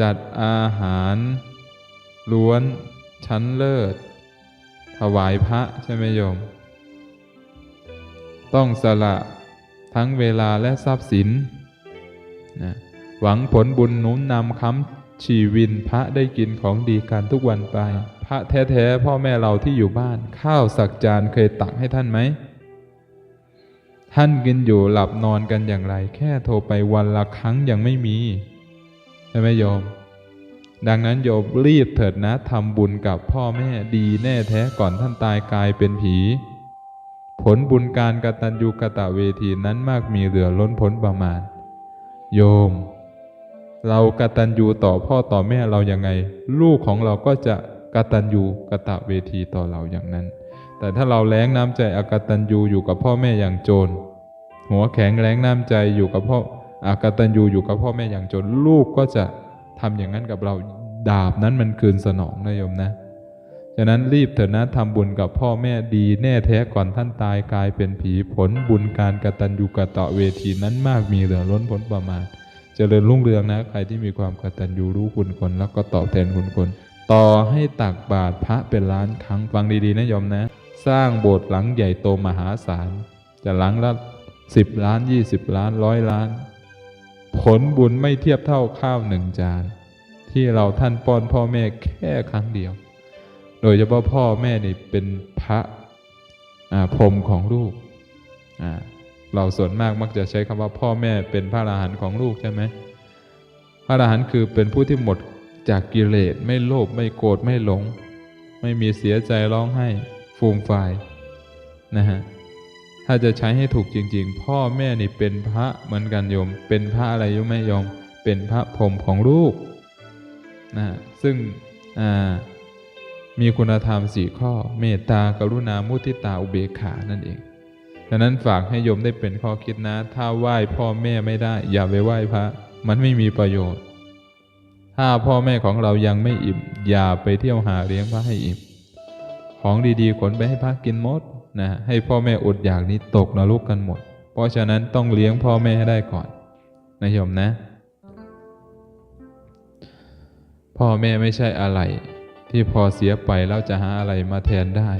จัดอาหาร ล้วน ชั้นเลิศ ถวายพระใช่ไหมโยม ต้องสละทั้งเวลาและทรัพย์สินนะหวังผลบุญนุนนำค้ำชีวินพระได้กินของดีกันทุกวันไป พระแท้ๆพ่อแม่เราที่อยู่บ้าน ข้าวสักจานเคยตักให้ท่านไหม ท่านกินอยู่หลับนอนกันอย่างไร แค่โทรไปวันละครั้งยังไม่มี ใช่ไหมโยม ดังนั้นโยมรีบเถิดนะทำบุญกับพ่อแม่ดีแน่แท้ก่อนท่านตายกลายเป็นผี ผลบุญการกตัญญูกะตะเวทีนั้นมากมีเหลือล้นพ้นประมาณ โยม เรากตัญญูต่อพ่อต่อแม่เรายังไง ลูกของเราก็จะกตัญญูกะตะเวทีต่อเราอย่างนั้น แต่ถ้าเราแรงน้ำใจอากตัญญูอยู่กับพ่อแม่อย่างโจรหัวแข็งแรงน้ำใจอยู่กับพ่อ กตัญญูอยู่กับพ่อแม่อย่างจนลูกก็จะทำอย่างนั้นกับเราดาบนั้นมันคืนสนองนะโยมนะ ฉะนั้นรีบเถอะนะทำบุญกับพ่อแม่ดีแน่แท้ก่อนท่านตายกลายเป็นผีผลบุญการกตัญญูกะตะเวทีนั้นมากมีเหลือล้นพ้นประมาณเจริญรุ่งเรืองนะใครที่มีความกตัญญูรู้คุณคนแล้วก็ตอบแทนคุณคน ต่อให้ตักบาตรพระเป็นล้านครั้งฟังดีๆนะโยมนะ สร้างโบสถ์หลังใหญ่โตมหาศาลจะหลังละสิบล้านยี่สิบล้านร้อยล้าน ผลบุญไม่เทียบเท่าข้าวหนึ่งจาน ที่เราท่านป้อนพ่อแม่แค่ครั้งเดียว โดยเฉพาะพ่อแม่นี่เป็นพระอ่าพรมของลูก เราส่วนมากมักจะใช้คำว่าพ่อแม่เป็นพระอรหันต์ของลูกใช่ไหมพระอรหันต์คือเป็นผู้ที่หมดจากกิเลสไม่โลภไม่โกรธไม่หลง ไม่มีเสียใจร้องไห้ฟูมฟายนะฮะ ถ้าจะใช้ให้ถูกจริง ๆ พ่อแม่นี่เป็นพระเหมือนกันโยม เป็นพระอะไรอยุ่ไหมโยม เป็นพระพรหมของลูกนะซึ่งมีคุณธรรมสี่ข้อ เมตตากรุณามุทิตาอุเบกขานั่นเองดังนั้นฝากให้โยมได้เป็นข้อคิดนะ ถ้าไหว้พ่อแม่ไม่ได้ อย่าไปไหว้พระ มันไม่มีประโยชน์ ถ้าพ่อแม่ของเรายังไม่อิ่ม อย่าไปเที่ยวหาเลี้ยงพระให้อิ่ม ของดีๆขนไปให้พระกินหมด นะให้พ่อแม่อดอยากนี้ตกนรกกันหมด เพราะฉะนั้นต้องเลี้ยงพ่อแม่ให้ได้ก่อนนะโยมนะ พ่อแม่ไม่ใช่อะไร ที่พอเสียไปแล้วจะหาอะไรมาแทนได้